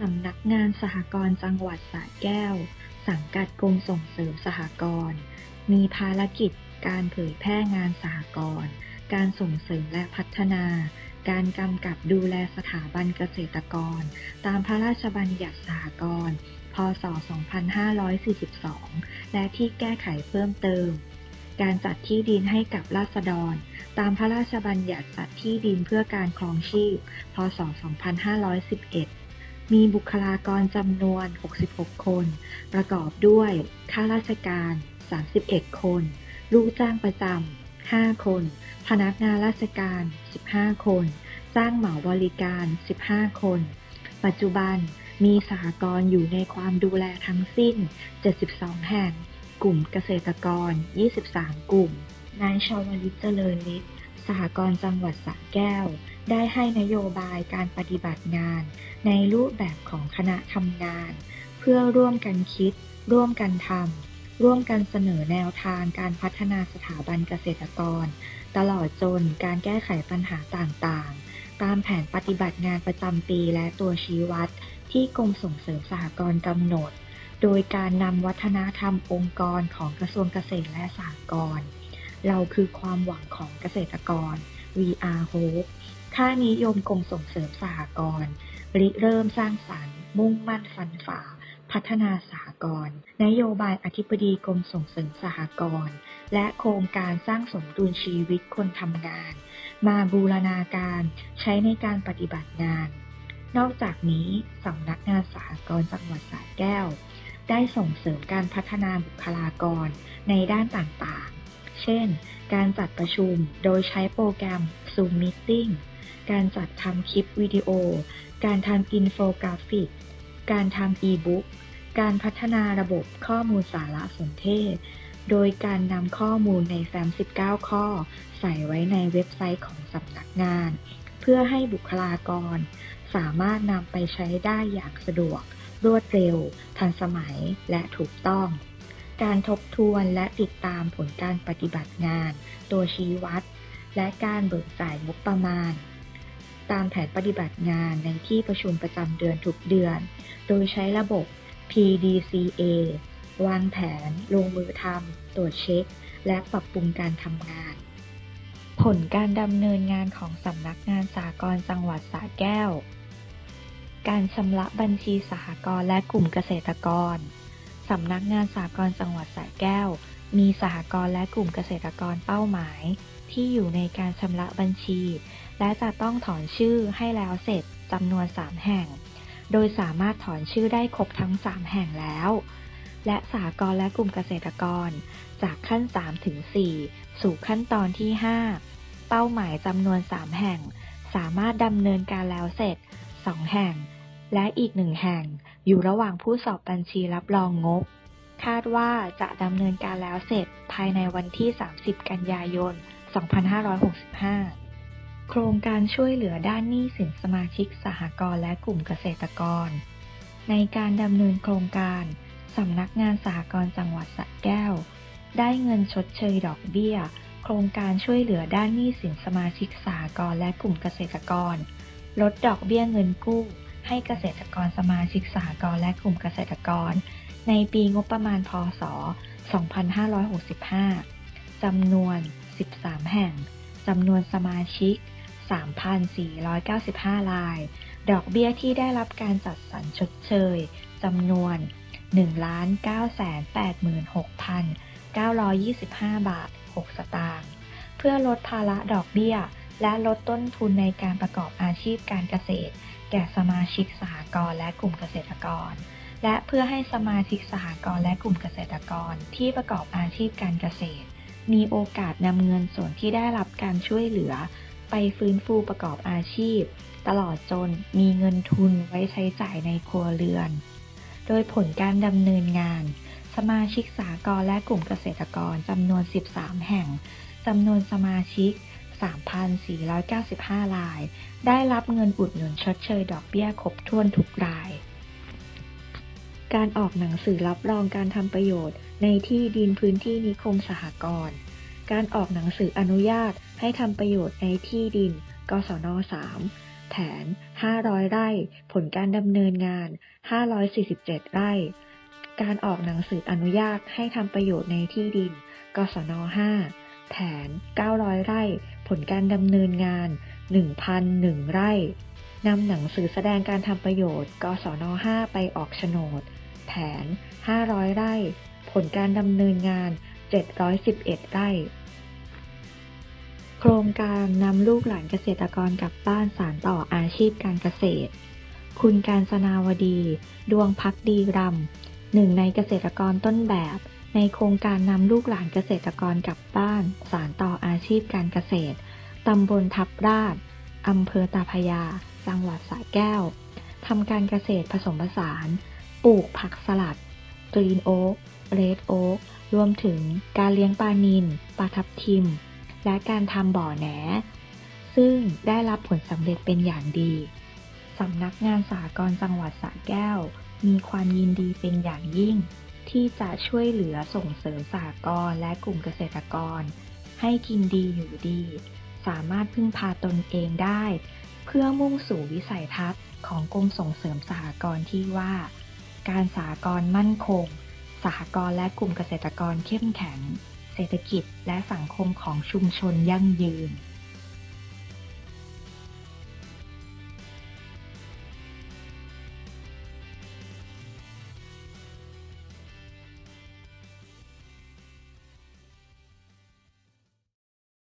สำนักงานสหกรณ์จังหวัดสระแก้ว สังกัดกรมส่งเสริมสหกรณ์มีภารกิจการเผยแพร่งานสหกรณ์การส่งเสริมและพัฒนา การกำกับดูแลสถาบันเกษตรกร ตามพระราชบัญญัติสหกรณ์พ.ศ.2542 และที่แก้ไขเพิ่มเติม การจัดที่ดินให้กับราษฎร ตามพระราชบัญญัติจัดที่ดินเพื่อการครองชีพ พ.ศ.2511 มีบุคลากรจำนวน 66 คน ประกอบด้วย ข้าราชการ 31 คน ลูกจ้างประจำ 5 คน พนักงานราชการ 15 คน จ้างเหมาบริการ 15 คน ปัจจุบันมีสหกรณ์อยู่ในความดูแลทั้งสิ้น 72 แห่ง กลุ่มเกษตรกร 23 กลุ่ม นายชาวลิตเจริญฤทธิ์ สหกรณ์จังหวัดสระแก้ว ได้ให้นโยบายการปฏิบัติงาน ในรูปแบบของคณะทำงาน เพื่อร่วมกันคิด ร่วมกันทำร่วมกันเสนอแนวทางการพัฒนาสถาบันเกษตรกร ตลอดจนการแก้ไขปัญหาต่างๆ ตามแผนปฏิบัติงานประจำปีและตัวชี้วัด ที่กรมส่งเสริมสหกรณ์กำหนด โดยการนำวัฒนธรรมองค์กรของกระทรวงเกษตรและสหกรณ์ เราคือความหวังของเกษตรกร We are hope ค่านิยมกรมส่งเสริมสหกรณ์ริเริ่มสร้างสรรค์ มุ่งมั่นฟันฝ่า พัฒนาสหกรณ์นโยบายอธิบดีกรมส่งเสริมสหกรณ์และโครงการสร้างสมดุลชีวิตคนทำงาน มาบูรณาการใช้ในการปฏิบัติงาน นอกจากนี้สำนักงานสหกรณ์จังหวัดสระแก้ว ได้ส่งเสริมการพัฒนาบุคลากรในด้านต่างๆ เช่น การจัดประชุมโดยใช้โปรแกรม Zoom Meeting การจัดทำคลิปวิดีโอ การทำอินโฟกราฟิก การทำอีบุ๊ก การพัฒนาระบบข้อมูลสารสนเทศ โดยการนำข้อมูลในแฟ้ม 19 ข้อ ใส่ไว้ในเว็บไซต์ของสำนักงาน เพื่อให้บุคลากร สามารถนำไปใช้ได้อย่างสะดวก รวดเร็ว ทันสมัย และถูกต้อง การทบทวนและติดตามผลการปฏิบัติงาน ตัวชี้วัด และการเบิกจ่ายงบประมาณ ตามแผนปฏิบัติงานในที่ประชุมประจำเดือนทุกเดือน โดยใช้ระบบ PDCA วางแผน ลงมือทำตรวจเช็ค และปรับปรุงการทำงาน ผลการดำเนินงานของสำนักงานสหกรณ์จังหวัดสระแก้ว การชำระบัญชีสหกรณ์และกลุ่มเกษตรกร สำนักงานสหกรณ์จังหวัดสระแก้ว มีสหกรณ์และกลุ่มเกษตรกรเป้าหมาย ที่อยู่ในการชำระบัญชี และจะต้องถอนชื่อให้แล้วเสร็จจำนวน 3 แห่ง โดยสามารถถอนชื่อได้ครบทั้ง 3 แห่งแล้ว และสหกรณ์และกลุ่มเกษตรกร จากขั้น 3 ถึง 4 สู่ขั้นตอนที่ 5 เป้าหมายจำนวน 3 แห่ง สามารถดำเนินการแล้วเสร็จ 2 แห่ง และอีก 1 แห่ง อยู่ระหว่างผู้สอบบัญชีรับรองงบ คาดว่าจะดำเนินการแล้วเสร็จภายในวันที่ 30 กันยายน 2565 โครงการช่วยเหลือด้านหนี้สินสมาชิกสหกรณ์และกลุ่มเกษตรกร ในการดำเนินโครงการสำนักงานสหกรณ์จังหวัดสระแก้ว ได้เงินชดเชยดอกเบี้ย โครงการช่วยเหลือด้านหนี้สินสมาชิกสหกรณ์และกลุ่มเกษตรกร ลดดอกเบี้ยเงินกู้ ให้เกษตรกรสมาชิกสหกรณ์และกลุ่มเกษตรกร ในปีงบประมาณพศ 2565 จำนวน 13 แห่ง จำนวนสมาชิก 3,495 ราย ดอกเบี้ยที่ได้รับการจัดสรรชดเชยจำนวน 1,986,925 บาท 6 สตางค์เพื่อลดภาระดอกเบี้ย และลดต้นทุนในการประกอบอาชีพการเกษตร แก่สมาชิกสหกรณ์และกลุ่มเกษตรกร และเพื่อให้สมาชิกสหกรณ์และกลุ่มเกษตรกรที่ประกอบอาชีพการเกษตร มีโอกาสนำเงินส่วนที่ได้รับการช่วยเหลือ ไปฟื้นฟูประกอบอาชีพ ตลอดจนมีเงินทุนไว้ใช้จ่ายในครัวเรือน โดยผลการดำเนินงาน สมาชิกสหกรณ์และกลุ่มเกษตรกรจำนวน 13 แห่งจำนวนสมาชิก 3,495 ราย ได้รับเงินอุดหนุนชดเชยดอกเบี้ยครบถ้วนทุกราย การออกหนังสือรับรองการทำประโยชน์ ในที่ดินพื้นที่นิคมสหกรณ์การออกหนังสืออนุญาตให้ทำประโยชน์ในที่ดินกศน3 แผน 500 ไร่ ผลการดำเนินงาน 547 ไร่ การออกหนังสืออนุญาตให้ทำประโยชน์ในที่ดินกศน5 แผน 900 ไร่ ผลการดำเนินงาน 1,001 ไร่นำหนังสือแสดงการทำประโยชน์ กศน5ไปออกโฉนด แผน 500 ไร่ ผลการดำเนินงาน 711 ไร่ โครงการนำลูกหลานเกษตรกรกลับบ้านสารต่ออาชีพการเกษตร คุณการศนาวดี ดวงพักดีรำหนึ่งในเกษตรกรต้นแบบ ในโครงการนำลูกหลานเกษตรกรกลับบ้าน สารต่ออาชีพการเกษตร ตำบลทับราชอำเภอตาพยา จังหวัดสระแก้ว ทำการเกษตรผสมผสาน ปลูกผักสลัดกรีนโอ๊กเรดโอ๊กรวมถึงการเลี้ยงปลานิลปลาทับทิม และการทำบ่อแหน ซึ่งได้รับผลสำเร็จเป็นอย่างดีสำนักงานสหกรจังหวัดสระแก้ว มีความยินดีเป็นอย่างยิ่ง ที่จะช่วยเหลือส่งเสริมสหกรณ์และกลุ่มเกษตรกร ให้กินดีอยู่ดี สามารถพึ่งพาตนเองได้ เพื่อมุ่งสู่วิสัยทัศน์ของกรมส่งเสริมสหกรณ์ที่ว่า การสหกรณ์มั่นคง สหกรณ์และกลุ่มเกษตรกรเข้มแข็ง เศรษฐกิจและสังคมของชุมชนยั่งยืน